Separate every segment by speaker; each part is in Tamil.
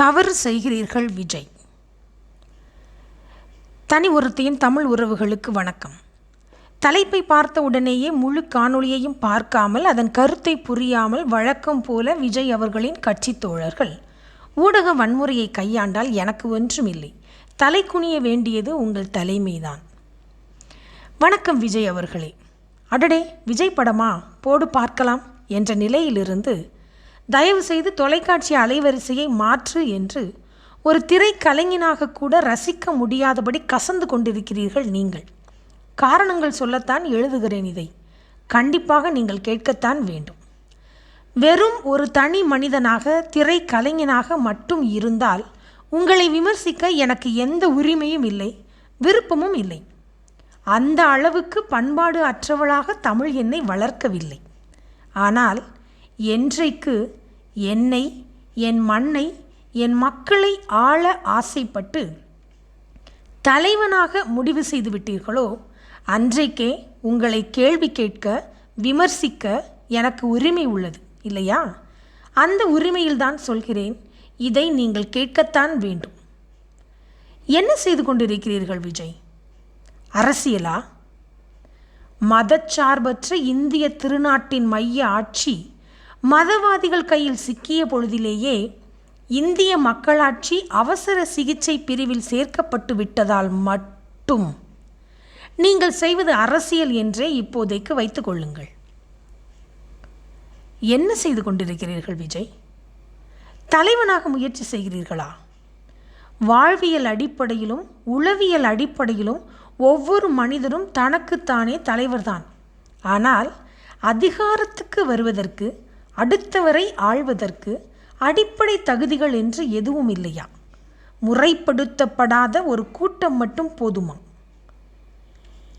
Speaker 1: தவறு செய்கிறீர்கள் விஜய். தனி ஒருத்தையும் தமிழ் உறவுகளுக்கு வணக்கம். தலைப்பை பார்த்த உடனேயே முழு காணொளியையும் பார்க்காமல் அதன் கருத்தை புரியாமல் வழக்கம் போல விஜய் அவர்களின் கட்சி தோழர்கள் ஊடக வன்முறையை கையாண்டால் எனக்கு ஒன்றுமில்லை. தலை குனிய வேண்டியது உங்கள் தலைமைதான். வணக்கம் விஜய் அவர்களே. அடடே விஜய் படமா? போடு பார்க்கலாம் என்ற நிலையிலிருந்து தயவு செய்து தொலைக்காட்சி அலைவரிசையை மாற்று என்று ஒரு திரைக்கலைஞனாக கூட ரசிக்க முடியாதபடி கசந்து கொண்டிருக்கிறீர்கள் நீங்கள். காரணங்கள் சொல்லத்தான் எழுதுகிறேன் இதை. கண்டிப்பாக நீங்கள் கேட்கத்தான் வேண்டும். வெறும் ஒரு தனி மனிதனாக திரைக்கலைஞனாக மட்டும் இருந்தால் உங்களை விமர்சிக்க எனக்கு எந்த உரிமையும் இல்லை விருப்பமும் இல்லை. அந்த அளவுக்கு பண்பாடு அற்றவளாக தமிழ் என்னை வளர்க்கவில்லை. ஆனால் என்றைக்கு என்னை என் மண்ணை என் மக்களை ஆள ஆசைப்பட்டு தலைவனாக முடிவு செய்து விட்டீர்களோ அன்றைக்கே உங்களை கேள்வி கேட்க விமர்சிக்க எனக்கு உரிமை உள்ளது இல்லையா? அந்த உரிமையில்தான் சொல்கிறேன் இதை நீங்கள் கேட்கத்தான் வேண்டும். என்ன செய்து கொண்டிருக்கிறீர்கள் விஜய்? அரசியலா? மதச்சார்பற்ற இந்திய திருநாட்டின் மைய ஆட்சி மதவாதிகள் கையில் சிக்கிய பொழுதிலேயே இந்திய மக்களாட்சி அவசர சிகிச்சை பிரிவில் சேர்க்கப்பட்டு விட்டதால் மட்டும். நீங்கள் செய்வது அரசியல் என்றே இப்போதைக்கு வைத்துக் கொள்ளுங்கள். என்ன செய்து கொண்டிருக்கிறீர்கள் விஜய்? தலைவனாக முயற்சி செய்கிறீர்களா? வாழ்வியல் அடிப்படையிலும் உளவியல் அடிப்படையிலும் ஒவ்வொரு மனிதரும் தனக்குத்தானே தலைவர்தான். ஆனால் அதிகாரத்துக்கு வருவதற்கு அடுத்தவரை ஆள்வதற்கு அடிப்படை தகுதிகள் என்று எதுவும் இல்லையா? முறைப்படுத்தப்படாத ஒரு கூட்டம் மட்டும் போதுமா?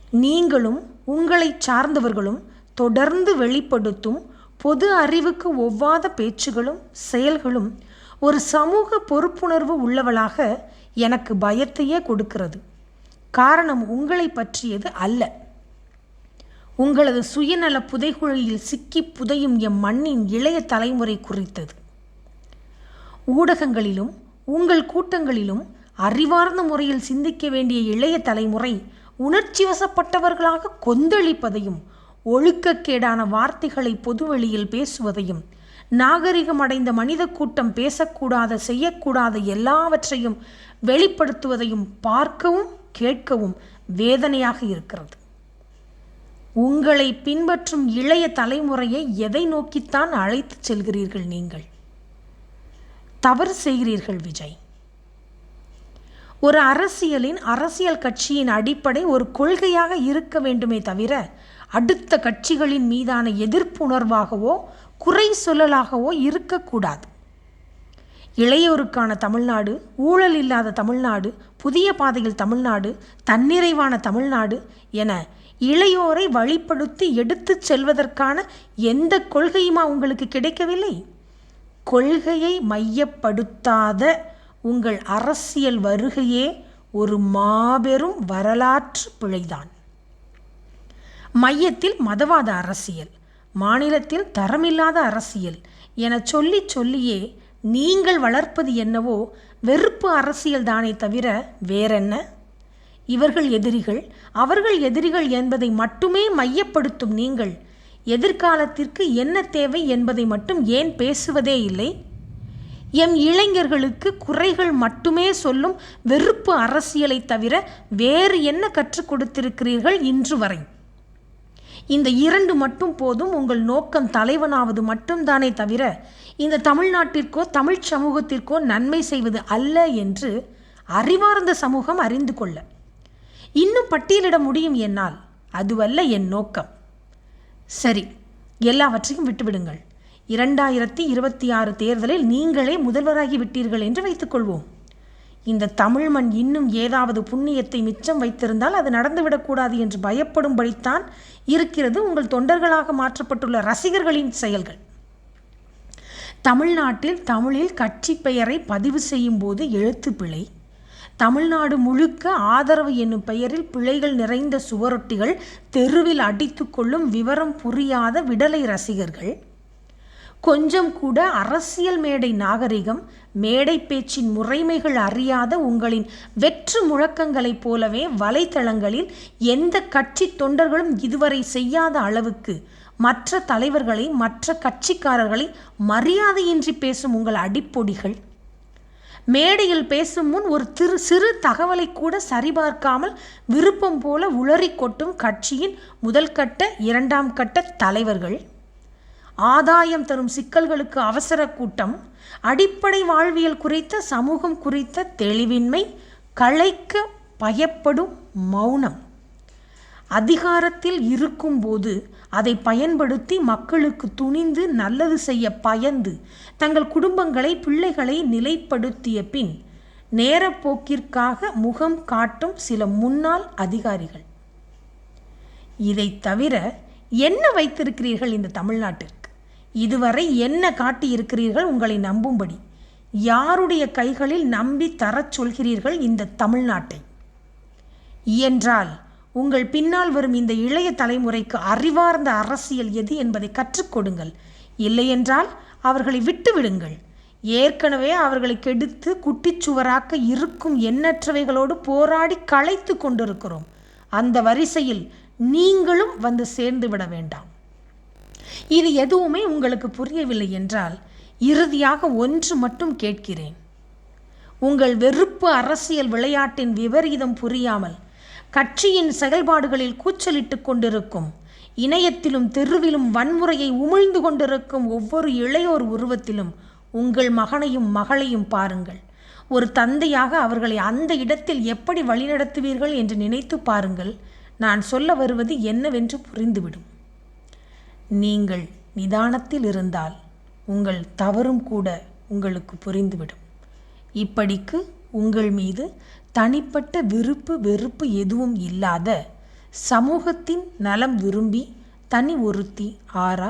Speaker 1: நீங்களும் உங்களை சார்ந்தவர்களும் தொடர்ந்து வெளிப்படுத்தும் பொது அறிவுக்கு ஒவ்வாத பேச்சுகளும் செயல்களும் ஒரு சமூக பொறுப்புணர்வு உள்ளவளாக எனக்கு பயத்தையே கொடுக்கிறது. காரணம் உங்களை பற்றியது அல்ல. உங்களது சுயநல புதைகுழியில் சிக்கி புதையும் எம் மண்ணின் இளைய தலைமுறை குறித்தது. ஊடகங்களிலும் உங்கள் கூட்டங்களிலும் அறிவார்ந்த முறையில் சிந்திக்க வேண்டிய இளைய தலைமுறை உணர்ச்சி வசப்பட்டவர்களாக கொந்தளிப்பதையும் ஒழுக்கக்கேடான வார்த்தைகளை பொதுவெளியில் பேசுவதையும் நாகரிகமடைந்த மனித கூட்டம் பேசக்கூடாத செய்யக்கூடாத எல்லாவற்றையும் வெளிப்படுத்துவதையும் பார்க்கவும் கேட்கவும் வேதனையாக இருக்கிறது. உங்களை பின்பற்றும் இளைய தலைமுறையை எதை நோக்கித்தான் அழைத்து செல்கிறீர்கள் நீங்கள்? தவறு செய்கிறீர்கள் விஜய். ஒரு அரசியலின் அரசியல் கட்சியின் அடிப்படை ஒரு கொள்கையாக இருக்க வேண்டுமே தவிர அடுத்த கட்சிகளின் மீதான எதிர்ப்புணர்வாகவோ குறை சொல்லலாகவோ இருக்கக்கூடாது. இளையோருக்கான தமிழ்நாடு ஊழல் இல்லாத தமிழ்நாடு புதிய பாதையில் தமிழ்நாடு தன்னிறைவான தமிழ்நாடு என இளையோரை வழிப்படுத்தி எடுத்துச் செல்வதற்கான எந்த கொள்கையுமா உங்களுக்கு கிடைக்கவில்லை? கொள்கையை மையப்படுத்தாத உங்கள் அரசியல் வருகையே ஒரு மாபெரும் வரலாற்று பிழைதான். மையத்தில் மதவாத அரசியல் மாநிலத்தில் தரமில்லாத அரசியல் என சொல்லி சொல்லியே நீங்கள் வளர்ப்பது என்னவோ வெறுப்பு அரசியல் தானே தவிர வேறென்ன? இவர்கள் எதிரிகள் அவர்கள் எதிரிகள் என்பதை மட்டுமே மையப்படுத்தும் நீங்கள். எதிர்காலத்திற்கு என்ன தேவை என்பதை மட்டும் ஏன் பேசுவதே இல்லை? எம் இளைஞர்களுக்கு குறைகள் மட்டுமே சொல்லும் வெறுப்பு அரசியலை தவிர வேறு என்ன கற்றுக் கொடுத்திருக்கிறீர்கள் இன்று வரை? இந்த இரண்டு மட்டும் போதும் உங்கள் நோக்கம் தலைவனாவது மட்டும்தானே தவிர இந்த தமிழ்நாட்டிற்கோ தமிழ் சமூகத்திற்கோ நன்மை செய்வது அல்ல என்று அறிவார்ந்த சமூகம் அறிந்து கொள்ள. இன்னும் பட்டியலிட முடியும் என்னால் அதுவல்ல என் நோக்கம். சரி எல்லாவற்றையும் விட்டுவிடுங்கள். இரண்டாயிரத்தி இருபத்தி ஆறு தேர்தலில் நீங்களே முதல்வராகி விட்டீர்கள் என்று வைத்துக்கொள்வோம் இந்த தமிழ் மண் இன்னும் ஏதாவது புண்ணியத்தை மிச்சம் வைத்திருந்தால் அது நடந்துவிடக்கூடாது என்று பயப்படும்படித்தான் இருக்கிறது உங்கள் தொண்டர்களாக மாற்றப்பட்டுள்ள ரசிகர்களின் செயல்கள். தமிழ்நாட்டில் தமிழில் கட்சி பெயரை பதிவு செய்யும் போது எழுத்து பிழை. தமிழ்நாடு முழுக்க ஆதரவு என்னும் பெயரில் பிழைகள் நிறைந்த சுவரொட்டிகள் தெருவில் அடித்து கொள்ளும் விவரம் புரியாத விடலை ரசிகர்கள். கொஞ்சம் கூட அரசியல் மேடை நாகரிகம் மேடை பேச்சின் முறைமைகள் அறியாத உங்களின் வெற்று முழக்கங்களைப் போலவே வலைத்தளங்களில் எந்த கட்சி தொண்டர்களும் இதுவரை செய்யாத அளவுக்கு மற்ற தலைவர்களை மற்ற கட்சிக்காரர்களை மரியாதையின்றி பேசும் உங்கள் அடிப்பொடிகள். மேடையில் பேசும் முன் ஒரு திரு சிறு தகவலை கூட சரிபார்க்காமல் விருப்பம் போல உளறி கொட்டும் கட்சியின் முதல் கட்ட இரண்டாம் கட்ட தலைவர்கள். ஆதாயம் தரும் சிக்கல்களுக்கு அவசர கூட்டம் அடிப்படை வாழ்வியல் குறித்த சமூகம் குறித்த தெளிவின்மை களைக்க பயப்படும் மௌனம். அதிகாரத்தில் இருக்கும்போது அதை பயன்படுத்தி மக்களுக்கு துணிந்து நல்லது செய்ய பயந்து தங்கள் குடும்பங்களை பிள்ளைகளை நிலைப்படுத்திய பின் நேரப்போக்கிற்காக முகம் காட்டும் சில முன்னாள் அதிகாரிகள். இதை தவிர என்ன வைத்திருக்கிறீர்கள் இந்த தமிழ்நாட்டிற்கு? இதுவரை என்ன காட்டியிருக்கிறீர்கள் உங்களை நம்பும்படி? யாருடைய கைகளில் நம்பி தரச் சொல்கிறீர்கள் இந்த தமிழ்நாட்டை? என்றால் உங்கள் பின்னால் வரும் இந்த இளைய தலைமுறைக்கு அறிவார்ந்த அரசியல் எது என்பதை கற்றுக் கொடுங்கள். இல்லையென்றால் அவர்களை விட்டுவிடுங்கள். ஏற்கனவே அவர்களை கெடுத்து குட்டிச்சுவராக்க இருக்கும் எண்ணற்றவைகளோடு போராடி களைத்து கொண்டிருக்கிறோம். அந்த வரிசையில் நீங்களும் வந்து சேர்ந்து விட வேண்டாம். இது எதுவுமே உங்களுக்கு புரியவில்லை என்றால் இறுதியாக ஒன்று மட்டும் கேட்கிறேன். உங்கள் வெறுப்பு அரசியல் விளையாட்டின் விபரீதம் புரியாமல் கட்சியின் செயல்பாடுகளில் கூச்சலிட்டு கொண்டிருக்கும். இணையத்திலும் தெருவிலும் வன்முறையை உமிழ்ந்து கொண்டிருக்கும் ஒவ்வொரு இளையோர் உருவத்திலும் உங்கள் மகனையும் மகளையும் பாருங்கள். ஒரு தந்தையாக அவர்களை அந்த இடத்தில் எப்படி வழிநடத்துவீர்கள் என்று நினைத்து பாருங்கள். நான் சொல்ல வருவது என்னவென்று புரிந்துவிடும். நீங்கள் நிதானத்தில் இருந்தால் உங்கள் தவறும் கூட உங்களுக்கு புரிந்துவிடும். இப்படிக்கு உங்கள் மீது தனிப்பட்ட விருப்பு வெறுப்பு எதுவும் இல்லாத சமூகத்தின் நலம் விரும்பி தனி ஒருத்தி ஆரா